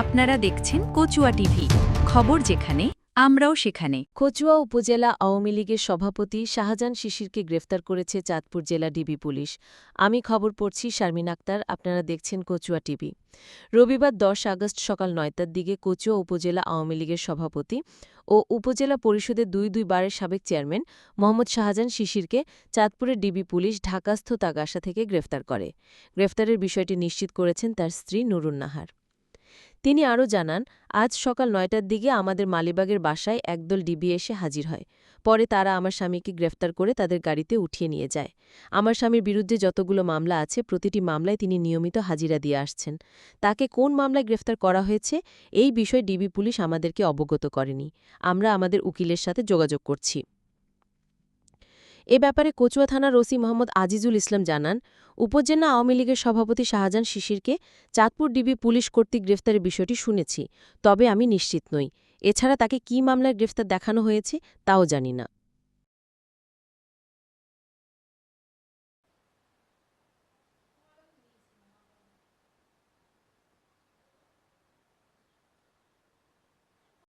আপনারা দেখছেন কচুয়া টিভি। খবর যেখানে, আমরাও সেখানে। কচুয়া উপজেলা আওয়ামী লীগের সভাপতি শাহজাহান শিশিরকে গ্রেফতার করেছে চাঁদপুর জেলা ডিবি পুলিশ। আমি খবর পড়ছি শারমিন আক্তার, আপনারা দেখছেন কচুয়া টিভি। রবিবার দশ আগস্ট সকাল নয়টার দিকে কচুয়া উপজেলা আওয়ামী লীগের সভাপতি ও উপজেলা পরিষদের দুই দুই বারের সাবেক চেয়ারম্যান মোহাম্মদ শাহজাহান শিশিরকে চাঁদপুরের ডিবি পুলিশ ঢাকাস্থ তাগাসা থেকে গ্রেফতার করে। গ্রেফতারের বিষয়টি নিশ্চিত করেছেন তার স্ত্রী নুরুন নাহার তিনি আরও জানান, আজ সকাল নয়টার দিকে আমাদের মালিবাগের বাসায় একদল ডিবি এসে হাজির হয়। পরে তারা আমার স্বামীকে গ্রেফতার করে তাদের গাড়িতে উঠিয়ে নিয়ে যায়। আমার স্বামীর বিরুদ্ধে যতগুলো মামলা আছে, প্রতিটি মামলায় তিনি নিয়মিত হাজিরা দিয়ে আসছেন। তাকে কোন মামলায় গ্রেফতার করা হয়েছে, এই বিষয়ে ডিবি পুলিশ আমাদেরকে অবগত করেনি। আমরা আমাদের উকিলের সাথে যোগাযোগ করছি। এ ব্যাপারে কচুয়া থানার ওসি মোহাম্মদ আজিজুল ইসলাম জানান, উপজেলা আওয়ামী লীগের সভাপতি শাহজাহান শিশিরকে চাঁদপুর ডিবি পুলিশ কর্তৃক গ্রেফতারের বিষয়টি শুনেছি, তবে আমি নিশ্চিত নই। এছাড়া তাকে কী মামলায় গ্রেফতার দেখানো হয়েছে তাও জানি না।